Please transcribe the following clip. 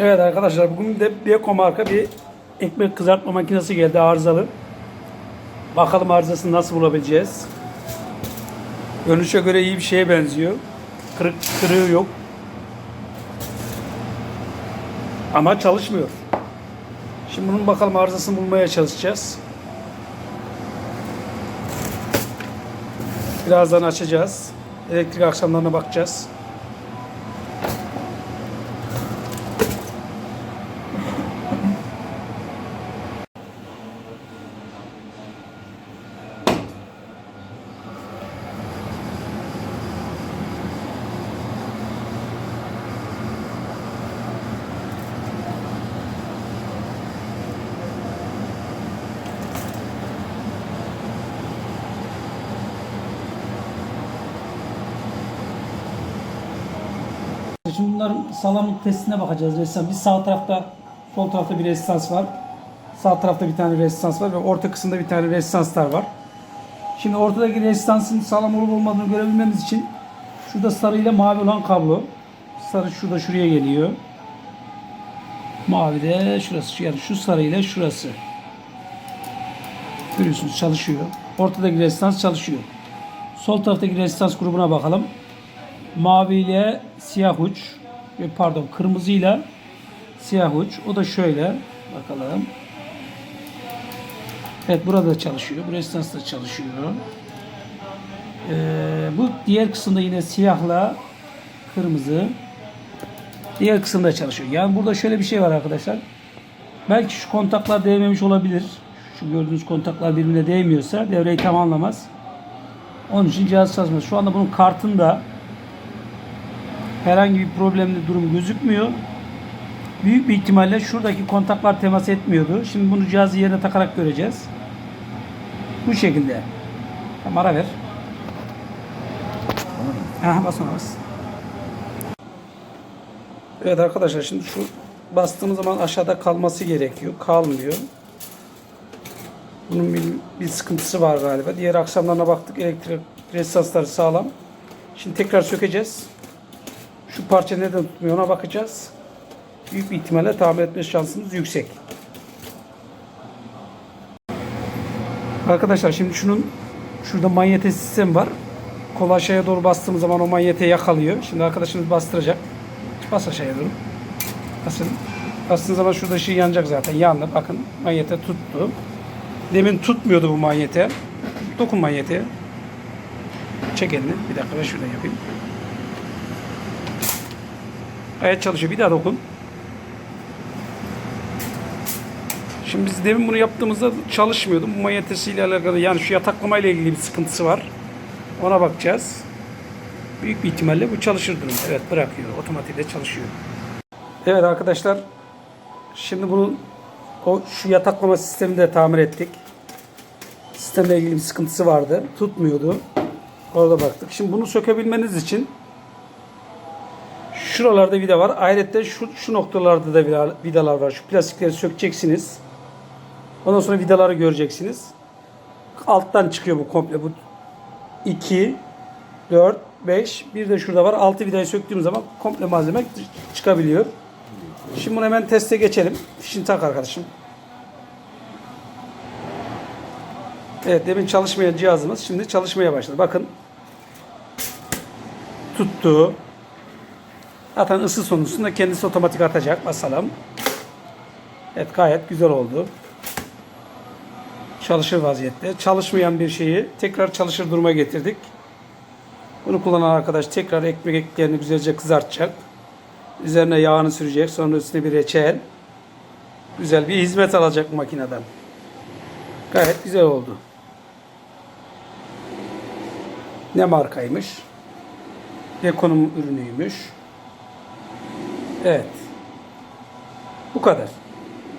Evet arkadaşlar bugün de Beko marka bir ekmek kızartma makinesi geldi arızalı. Bakalım arızasını nasıl bulabileceğiz. Görünüşe göre iyi bir şeye benziyor. Kırık kırığı yok. Ama çalışmıyor. Şimdi bunun bakalım arızasını bulmaya çalışacağız. Birazdan açacağız. Elektrik aksamlarına bakacağız. Şimdi bunların salamlık testine bakacağız resmen. Bir sağ tarafta, sol tarafta bir resistans var. Sağ tarafta bir tane resistans var ve orta kısımda bir tane resistanslar var. Şimdi ortadaki resistansın sağlam olup olmadığını görebilmemiz için şurada sarı ile mavi olan kablo. Sarı şurada şuraya geliyor. Mavi de şurası. Yani şu sarı ile şurası. Görüyorsunuz çalışıyor. Ortadaki resistans çalışıyor. Sol taraftaki resistans grubuna bakalım. Mavi ile siyah uç. e, Pardon kırmızı ile siyah uç. O da şöyle. Bakalım. Evet burada da çalışıyor. Bu resistans da çalışıyor. Ee, bu diğer kısımda yine siyahla kırmızı. Diğer kısımda çalışıyor. Yani burada şöyle bir şey var arkadaşlar. Belki şu kontaklar değmemiş olabilir. Şu gördüğünüz kontaklar birbirine değmiyorsa devreyi tamamlamaz. Onun için cihaz çalışmaz. Şu anda bunun kartında herhangi bir problemli durum gözükmüyor. Büyük bir ihtimalle şuradaki kontaklar temas etmiyordu. Şimdi bunu cihazı yerine takarak göreceğiz. Bu şekilde. Tamam ara ver. Aha bas ona bas. Evet arkadaşlar şimdi şu bastığımız zaman aşağıda kalması gerekiyor. Kalmıyor. Bunun bir, bir sıkıntısı var galiba. Diğer aksamlarına baktık. Elektrik rezistansları sağlam. Şimdi tekrar sökeceğiz. Şu parça neden tutmuyor ona bakacağız. Büyük bir ihtimalle tamir etme şansımız yüksek. Arkadaşlar şimdi şunun şurada manyete sistem var. Kol aşağıya doğru bastığımız zaman o manyete yakalıyor. Şimdi arkadaşımız bastıracak. Bas aşağıya doğru. Basın. Bastığınız zaman şurada ışığı yanacak zaten. Yandı. Bakın manyete tuttu. Demin tutmuyordu bu manyete. Dokun manyete. Çek elini. Bir dakika ben şuradan yapayım. Gayet çalışıyor. Bir daha dokun. Şimdi biz demin bunu yaptığımızda çalışmıyordu. Bu manyetesiyle alakalı yani şu yataklama ile ilgili bir sıkıntısı var. Ona bakacağız. Büyük bir ihtimalle bu çalışır durumda. Evet bırakıyor. Otomatikte çalışıyor. Evet arkadaşlar. Şimdi bunun o şu yataklama sistemini de tamir ettik. Sistemle ilgili bir sıkıntısı vardı. Tutmuyordu. Orada baktık. Şimdi bunu sökebilmeniz için Şuralarda vida var. Ayrıca şu, şu noktalarda da vida- vidalar var. Şu plastikleri sökeceksiniz. Ondan sonra vidaları göreceksiniz. Alttan çıkıyor bu komple. Bu 2, 4, 5. Bir de şurada var. 6 vidayı söktüğüm zaman komple malzeme çıkabiliyor. Şimdi bunu hemen teste geçelim. Fişini tak arkadaşım. Evet demin çalışmayan cihazımız şimdi çalışmaya başladı. Bakın. Tuttu. Zaten ısı sonucunda kendisi otomatik atacak. Basalım. Evet gayet güzel oldu. Çalışır vaziyette. Çalışmayan bir şeyi tekrar çalışır duruma getirdik. Bunu kullanan arkadaş tekrar ekmek eklerini güzelce kızartacak. Üzerine yağını sürecek. Sonra üstüne bir reçel. Güzel bir hizmet alacak makineden. Gayet güzel oldu. Ne markaymış? Ne konum ürünüymüş? Evet. Bu kadar.